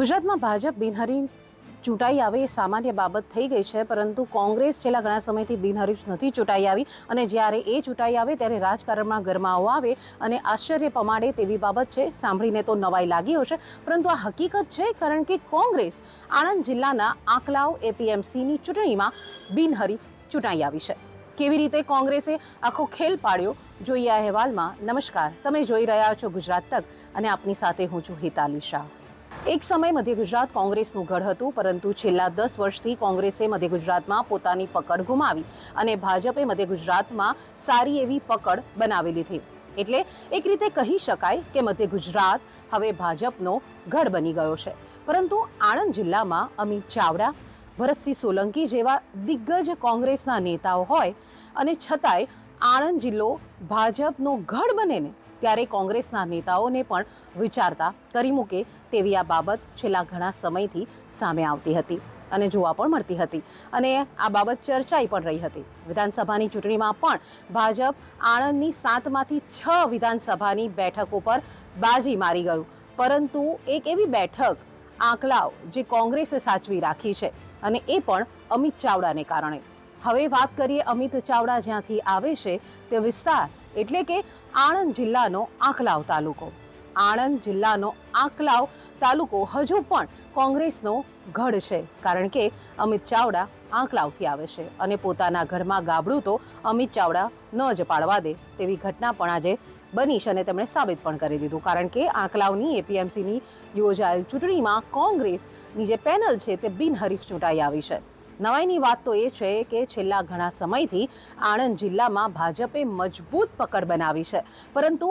ગુજરાતમાં ભાજપ બિનહરીફ ચૂંટાઈ આવે એ સામાન્ય બાબત થઈ ગઈ છે, પરંતુ કોંગ્રેસ છેલ્લા ઘણા સમયથી બિનહરીફ નથી ચૂંટાઈ આવી અને જ્યારે એ ચૂંટાઈ આવે ત્યારે રાજકારણમાં ગરમાવો આવે અને આશ્ચર્ય પમાડે તેવી બાબત છે, સાંભળીને તો નવાઈ લાગી હશે પરંતુ આ હકીકત છે, કારણ કે કોંગ્રેસ આણંદ જિલ્લાના આંકલાવ એપીએમસીની ચૂંટણીમાં બિનહરીફ ચૂંટાઈ આવી છે. કેવી રીતે કોંગ્રેસે આખો ખેલ પાડ્યો? જોઈએ અહેવાલમાં. નમસ્કાર. તમે જોઈ રહ્યા છો ગુજરાત તક અને આપની સાથે હું છું હિતાલી શાહ. એક સમય મધ્ય ગુજરાત કોંગ્રેસનું ગઢ હતું, પરંતુ છેલ્લા દસ વર્ષથી કોંગ્રેસે મધ્ય ગુજરાતમાં પોતાની પકડ ગુમાવી અને ભાજપે મધ્ય ગુજરાતમાં સારી એવી પકડ બનાવી લીધી. એટલે એક રીતે કહી શકાય કે મધ્ય ગુજરાત હવે ભાજપનો ગઢ બની ગયો છે. પરંતુ આણંદ જિલ્લામાં અમિત ચાવડા, ભરતસિંહ સોલંકી જેવા દિગ્ગજ કોંગ્રેસના નેતાઓ હોય અને છતાંય આણંદ જિલ્લો ભાજપનો ગઢ બને ને ત્યારે કોંગ્રેસના નેતાઓને પણ વિચારતા કરી મૂકે તેવી આ બાબત છેલ્લા ઘણા સમયથી સામે આવતી હતી અને જોવા પણ મળતી હતી. અને આ બાબત ચર્ચાઈ પણ રહી હતી. વિધાનસભાની ચૂંટણીમાં પણ ભાજપ આણંદની સાતમાંથી છ વિધાનસભાની બેઠકો પર બાજી મારી ગયું. પરંતુ એક એવી બેઠક આંકલાવ જે કોંગ્રેસે સાચવી રાખી છે અને એ પણ અમિત ચાવડાને કારણે. હવે વાત કરીએ અમિત ચાવડા જ્યાંથી આવે છે, તે વિસ્તાર એટલે કે આણંદ જિલ્લાનો આંકલાવ તાલુકો. આણંદ જિલ્લાનો આંકલાવ તાલુકો હજુ પણ કોંગ્રેસનો ગઢ છે, કારણ કે અમિત ચાવડા આંકલાવથી આવે છે અને પોતાના ઘરમાં ગાબડું તો અમિત ચાવડા ન જ પાડવા દે તેવી ઘટના પણ આજે બની છે અને તેમણે સાબિત પણ કરી દીધું. કારણ કે આંકલાવની એપીએમસીની યોજાયેલ ચૂંટણીમાં કોંગ્રેસની જે પેનલ છે તે બિનહરીફ ચૂંટાઈ આવી છે. નવાઈની વાત તો એ છે કે છેલ્લા ઘણા સમયથી આણંદ જિલ્લામાં ભાજપે મજબૂત પકડ બનાવી છે. પરંતુ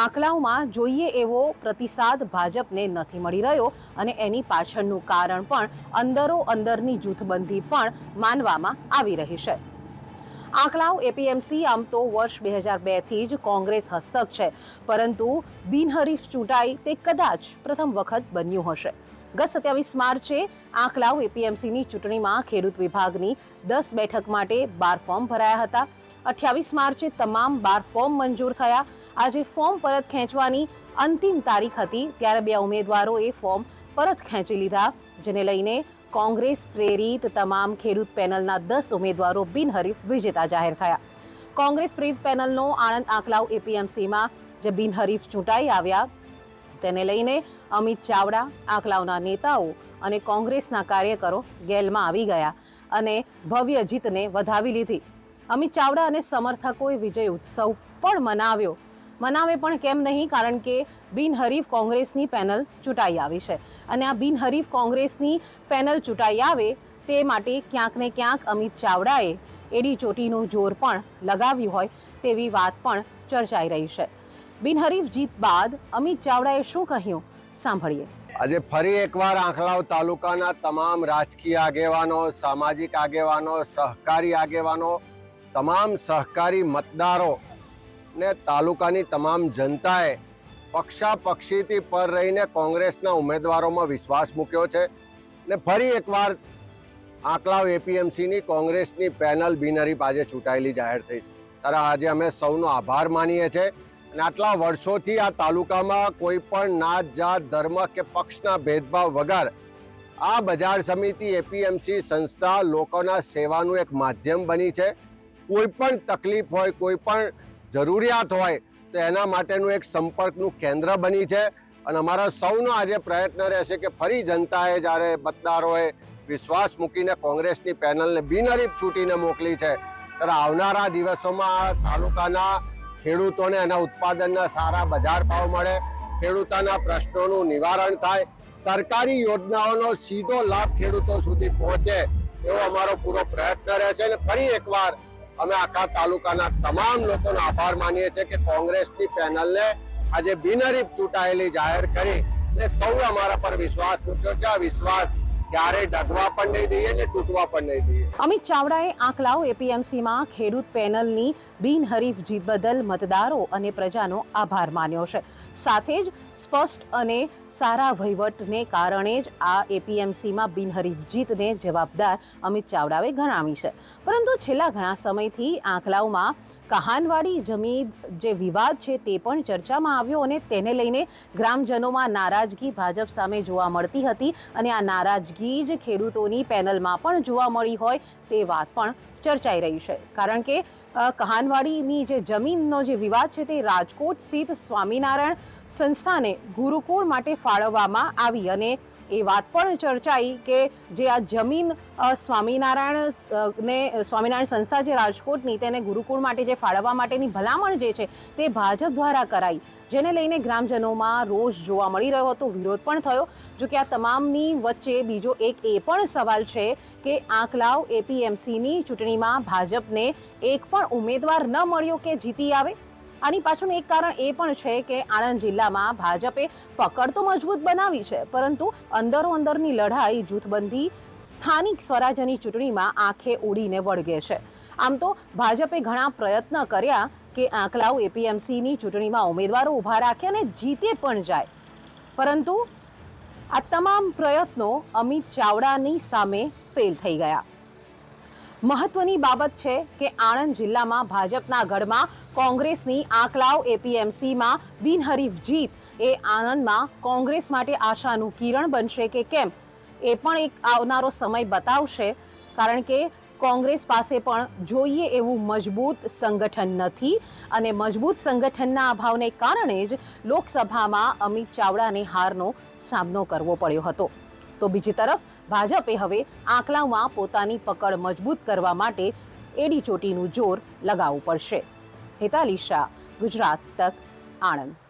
આંકલાવમાં જોઈએ એવો પ્રતિસાદ ભાજપને નથી મળી રહ્યો અને એની પાછળનું કારણ પણ અંદરો અંદરની જૂથબંધી પણ માનવામાં આવી રહી છે. આંકલાવ એપીએમસી આમ તો વર્ષ બે હજાર બેથી જ કોંગ્રેસ હસ્તક છે, પરંતુ બિનહરીફ ચૂંટાઈ તે કદાચ પ્રથમ વખત બન્યું હશે. ગત સત્યાવીસ માર્ચે આંકલાવ એપીએમસીની ચૂંટણીમાં ખેડૂત વિભાગની દસ બેઠક માટે બાર ફોર્મ ભરાયા હતા. અઠ્યાવીસ માર્ચે તમામ બાર ફોર્મ મંજૂર થયા. આજે ફોર્મ પરત ખેંચવાની અંતિમ તારીખ હતી. ત્યારે બે ઉમેદવારોએ ફોર્મ પરત ખેંચી લીધા, જેને લઈને કોંગ્રેસ પ્રેરિત તમામ ખેડૂત પેનલના દસ ઉમેદવારો બિનહરીફ વિજેતા જાહેર થયા. કોંગ્રેસ પ્રેરિત પેનલનો આણંદ આંકલાવ એપીએમસીમાં જે બિનહરીફ ચૂંટાઈ આવ્યા તેને લઈને અમિત ચાવડા, આંકલાવના નેતાઓ અને કોંગ્રેસના કાર્યકરો ગેલમાં આવી ગયા અને ભવ્ય જીતને વધાવી લીધી. અમિત ચાવડા અને સમર્થકોએ વિજય ઉત્સવ પણ મનાવ્યો. મનાવે પણ કેમ નહીં? કારણ કે બિનહરીફ કોંગ્રેસની પેનલ ચૂંટાઈ આવી છે અને આ બિનહરીફ કોંગ્રેસની પેનલ ચૂંટાઈ આવે તે માટે ક્યાંક ને ક્યાંક અમિત ચાવડાએ એડી ચોટીનું જોર પણ લગાવ્યું હોય તેવી વાત પણ ચર્ચાઈ રહી છે. બિનહરીફ જીત બાદ અમિત ચાવડાએ શું કહ્યું? સાંભળીએ. આજે ફરી એકવાર આંખલાવ તાલુકાના તમામ રાજકીય આગેવાનો, સામાજિક આગેવાનો, સહકારી આગેવાનો, તમામ સહકારી મતદારો ને તાલુકાની તમામ જનતાએ પક્ષાપક્ષીથી પર રહીને કોંગ્રેસના ઉમેદવારોમાં વિશ્વાસ મૂક્યો છે ને ફરી એકવાર આંકલાવ એપીએમસીની કોંગ્રેસની પેનલ બિનહરીફ આજે ચૂંટાયેલી જાહેર થઈ છે. ત્યારે આજે અમે સૌનો આભાર માનીએ છીએ. અને આટલા વર્ષોથી આ તાલુકામાં કોઈ પણ નાત, જાત, ધર્મ કે પક્ષના ભેદભાવ વગર આ બજાર સમિતિ એપીએમસી સંસ્થા લોકોના સેવાનું એક માધ્યમ બની છે. કોઈ પણ તકલીફ હોય, કોઈ પણ જરૂરિયાત હોય, તો એના માટેનું એક સંપર્કનું કેન્દ્ર બની છે. અને અમારા સૌનો આજે પ્રયત્ન રહેશે કે ફરી જનતાએ જ્યારે મતદારોએ વિશ્વાસ મૂકીને કોંગ્રેસની પેનલને બિનહરીફ છૂટીને મોકલી છે, ત્યારે આવનારા દિવસોમાં તાલુકાના ખેડૂતોને એના ઉત્પાદનના સારા બજાર ભાવ મળે, ખેડૂતોના પ્રશ્નોનું નિવારણ થાય, સરકારી યોજનાઓનો સીધો લાભ ખેડૂતો સુધી પહોંચે, એવો અમારો પૂરો પ્રયત્ન રહેશે અને ફરી એકવાર અમે આખા તાલુકાના તમામ લોકોનો આભાર માનીએ છીએ કે કોંગ્રેસની પેનલને આજે બિનહરીફ ચૂંટાયેલી જાહેર કરી એટલે સૌ અમારા પર વિશ્વાસ મૂક્યો છે. આ વિશ્વાસ ક્યારે ડગવા પણ નહીં દઈએ ને તૂટવા પણ નહીં દઈએ. અમિત ચાવડાએ આંકલાવ એપીએમસીમાં ખેડૂત પેનલની બિનહરીફ જીત બદલ મતદારો અને પ્રજાનો આભાર માન્યો છે. સાથે જ સ્પષ્ટ અને સારા વહીવટને કારણે જ આ એપીએમસીમાં બિનહરીફ જીતને જવાબદાર અમિત ચાવડાએ ગણાવી છે. પરંતુ છેલ્લા ઘણા સમયથી આંકલાવમાં કહાનવાડી જમીન જે વિવાદ છે તે પણ ચર્ચામાં આવ્યો અને તેને લઈને ગ્રામજનોમાં નારાજગી ભાજપ સામે જોવા મળતી હતી અને આ નારાજગી જ ખેડૂતોની પેનલમાં પણ જોવા મળી હોય તે વાત પણ ચર્ચાઈ રહી છે. કારણ કે કહાનવાડીની જે જમીનનો જે વિવાદ છે તે રાજકોટ સ્થિત સ્વામિનારાયણ સંસ્થાને ગુરુકુળ માટે ફાળવવામાં આવી અને એ વાત પણ ચર્ચાઈ કે જે આ જમીન સ્વામિનારાયણ ને, સ્વામિનારાયણ સંસ્થા જે રાજકોટની તેને ગુરુકુળ માટે જે ફાળવવા માટેની ભલામણ જે છે તે ભાજપ દ્વારા કરાઈ. જેને લઈને ગ્રામજનોમાં રોષ જોવા મળી રહ્યો હતો, વિરોધ પણ થયો. જો કે આ તમામની વચ્ચે બીજો એક એ પણ સવાલ છે કે આંકલાવ એપીએમસીની ચૂંટણીમાં ભાજપને એક પણ ઉમેદવાર ન મળ્યો કે જીતી આવે? આની પાછળનું એક કારણ એ પણ છે કે આણંદ જિલ્લામાં ભાજપે પકડ તો મજબૂત બનાવી છે, પરંતુ અંદરો અંદરની લડાઈ, જૂથબંધી, સ્થાનિક સ્વરાજ્યની ચૂંટણીમાં આંખે ઉડીને વળગે છે. આમ તો ભાજપે ઘણા પ્રયત્ન કર્યા કે આંકલાવ એપીએમસીની ચૂંટણીમાં ઉમેદવારો ઊભા રાખે અને જીતે પણ જાય. પરંતુ આ તમામ પ્રયત્નો અમિત ચાવડાની સામે ફેલ થઈ ગયા. મહત્વની બાબત છે કે આણંદ જિલ્લામાં ભાજપના ગઢમાં કોંગ્રેસની આંકલાવ એપીએમસીમાં બિનહરીફ જીત. એ આણંદમાં કોંગ્રેસ માટે આશાનું કિરણ બનશે કે કેમ? એ પણ એક આવનારો સમય બતાવશે, કારણ કે કોંગ્રેસ પાસે પણ જોઈએ એવું મજબૂત સંગઠન નથી અને મજબૂત સંગઠનના અભાવને કારણે જ લોકસભામાં અમિત ચાવડાને હારનો સામનો કરવો પડ્યો હતો. તો બીજી તરફ, ભાજપે હવે આંકલાવમાં પોતાની પકડ મજબૂત કરવા માટે એડી ચોટીનું જોર લગાવવું પડશે. હેતાલી શાહ, ગુજરાત તક, આણંદ.